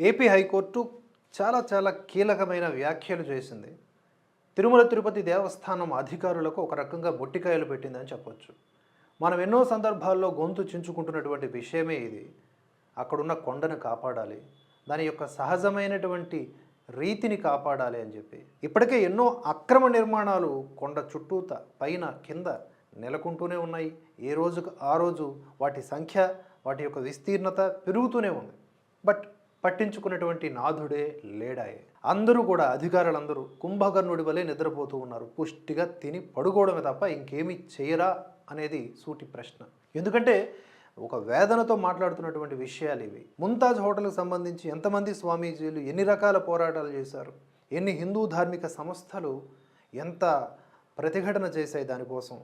AP high court చాలా చాలా కీలకమైన వ్యాఖ్యలు చేసింది. తిరుమల తిరుపతి దేవస్థానం అధికారులకు ఒక రకంగా బొట్టికాయలు పెట్టిందని చెప్పొచ్చు. మనం ఎన్నో సందర్భాల్లో గొంతు చించుకుంటున్నటువంటి విషయమే ఇది. అక్కడున్న కొండను కాపాడాలి. దాని యొక్క సహజమైనటువంటి రీతిని కాపాడాలి అని చెప్పి. ఇప్పటికే ఎన్నో అక్రమ నిర్మాణాలు కొండ చుట్టూత పైన కింద నెలకొంటూనే ఉన్నాయి. ఏ రోజుకు ఆ రోజు వాటి సంఖ్య వాటి యొక్క విస్తీర్ణత పెరుగుతూనే ఉంది. బట్ పట్టించుకున్నటువంటి నాథుడే లేడాయే. అందరూ కూడా అధికారులందరూ కుంభకర్ణుడి వలె నిద్రపోతూ ఉన్నారు. పుష్టిగా తిని పడుకోవడమే తప్ప ఇంకేమీ చేయరా అనేది సూటి ప్రశ్న. ఎందుకంటే ఒక వేదనతో మాట్లాడుతున్నటువంటి విషయాలు ఇవి. ముంతాజ్ హోటల్కి సంబంధించి ఎంతమంది స్వామీజీలు ఎన్ని రకాల పోరాటాలు చేశారు? ఎన్ని హిందూ ధార్మిక సంస్థలు ఎంత ప్రతిఘటన చేశాయి దానికోసం?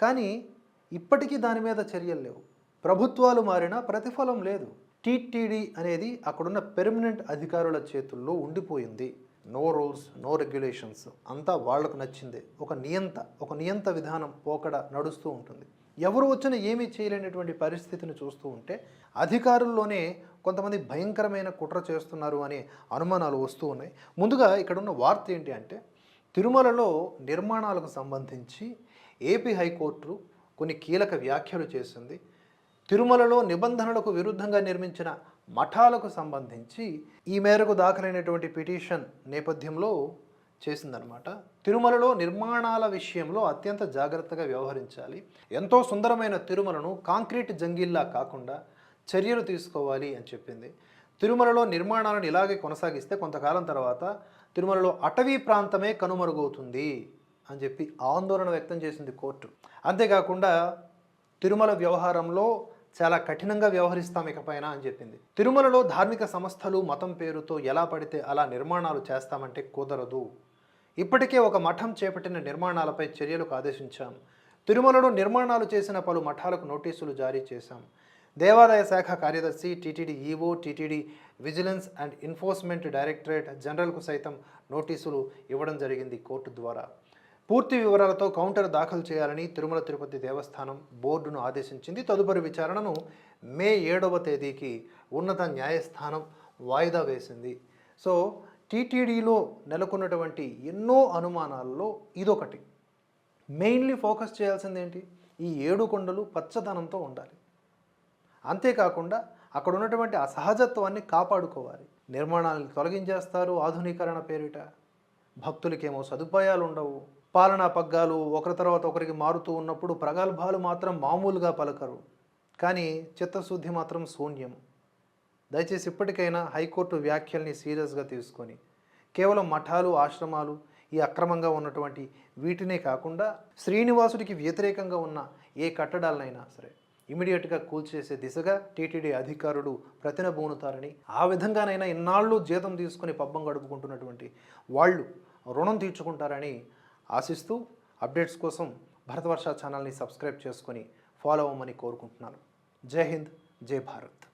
కానీ ఇప్పటికీ దాని మీద చర్యలు లేవు. ప్రభుత్వాలు మారినా ప్రతిఫలం లేదు. టీటీడీ అనేది అక్కడున్న పెర్మనెంట్ అధికారుల చేతుల్లో ఉండిపోయింది. నో రూల్స్ నో రెగ్యులేషన్స్ అంతా వాళ్ళకు నచ్చింది. ఒక నియంత ఒక నియంత విధానం పోకడ నడుస్తూ ఉంటుంది. ఎవరు వచ్చినా ఏమీ చేయలేనటువంటి పరిస్థితిని చూస్తూ ఉంటే అధికారుల్లోనే కొంతమంది భయంకరమైన కుట్ర చేస్తున్నారు అనే అనుమానాలు వస్తూ ఉన్నాయి. ముందుగా ఇక్కడ ఉన్న వార్త ఏంటి అంటే తిరుమలలో నిర్మాణాలకు సంబంధించి ఏపీ హైకోర్టు కొన్ని కీలక వ్యాఖ్యలు చేసింది. తిరుమలలో నిబంధనలకు విరుద్ధంగా నిర్మించిన మఠాలకు సంబంధించి ఈ మేరకు దాఖలైనటువంటి పిటిషన్ నేపథ్యంలో చేసిందనమాట తిరుమలలో నిర్మాణాల విషయంలో అత్యంత జాగ్రత్తగా వ్యవహరించాలి. ఎంతో సుందరమైన తిరుమలను కాంక్రీట్ జంగిల్లా కాకుండా చర్యలు తీసుకోవాలి అని చెప్పింది. తిరుమలలో నిర్మాణాలను ఇలాగే కొనసాగిస్తే కొంతకాలం తర్వాత తిరుమలలో అటవీ ప్రాంతమే కనుమరుగవుతుంది అని చెప్పి ఆందోళన వ్యక్తం చేసింది కోర్టు. అంతేకాకుండా తిరుమల వ్యవహారంలో చాలా కఠినంగా వ్యవహరిస్తాం ఇకపైన అని చెప్పింది. తిరుమలలో ధార్మిక సంస్థలు మతం పేరుతో ఎలా పడితే అలా నిర్మాణాలు చేస్తామంటే కుదరదు. ఇప్పటికే ఒక మఠం చేపట్టిన నిర్మాణాలపై చర్యలకు ఆదేశించాం. తిరుమలలో నిర్మాణాలు చేసిన పలు మఠాలకు నోటీసులు జారీ చేశాం. దేవాదాయ శాఖ కార్యదర్శి TTD EO TTD vigilance and enforcement directorate జనరల్కు సైతం నోటీసులు ఇవ్వడం జరిగింది కోర్టు ద్వారా. పూర్తి వివరాలతో కౌంటర్ దాఖలు చేయాలని తిరుమల తిరుపతి దేవస్థానం బోర్డును ఆదేశించింది. తదుపరి విచారణను మే ఏడవ తేదీకి ఉన్నత న్యాయస్థానం వాయిదా వేసింది. సో టీటీడీలో నెలకొన్నటువంటి ఎన్నో అనుమానాల్లో ఇదొకటి. మెయిన్లీ ఫోకస్ చేయాల్సింది ఏంటి ఈ ఏడు కొండలు పచ్చదనంతో ఉండాలి. అంతేకాకుండా అక్కడ ఉన్నటువంటి ఆ సహజత్వాన్ని కాపాడుకోవాలి. నిర్మాణాలను తొలగించేస్తారు ఆధునీకరణ పేరిట. భక్తులకేమో సదుపాయాలు ఉండవు పాలనా పగ్గాలు ఒకరి తర్వాత ఒకరికి మారుతూ ఉన్నప్పుడు ప్రగల్భాలు మాత్రం మామూలుగా పలకరు. కానీ చిత్తశుద్ధి మాత్రం శూన్యం. దయచేసి ఇప్పటికైనా హైకోర్టు వ్యాఖ్యల్ని సీరియస్గా తీసుకొని కేవలం మఠాలు ఆశ్రమాలు ఈ అక్రమంగా ఉన్నటువంటి వీటినే కాకుండా శ్రీనివాసుడికి వ్యతిరేకంగా ఉన్న ఏ కట్టడాలనైనా సరే ఇమీడియట్గా కూల్చేసే దిశగా టీటీడీ అధికారులు ప్రతినబూనుతారని ఆ విధంగానైనా ఇన్నాళ్ళు జీతం తీసుకుని పబ్బం గడుపుకుంటున్నటువంటి వాళ్ళు రుణం తీర్చుకుంటారని ఆశిస్తూ అప్డేట్స్ కోసం భరతవర్ష ఛానల్ని సబ్స్క్రైబ్ చేసుకొని ఫాలో అవ్వమని కోరుకుంటున్నాను. జై హింద్ జై భారత్.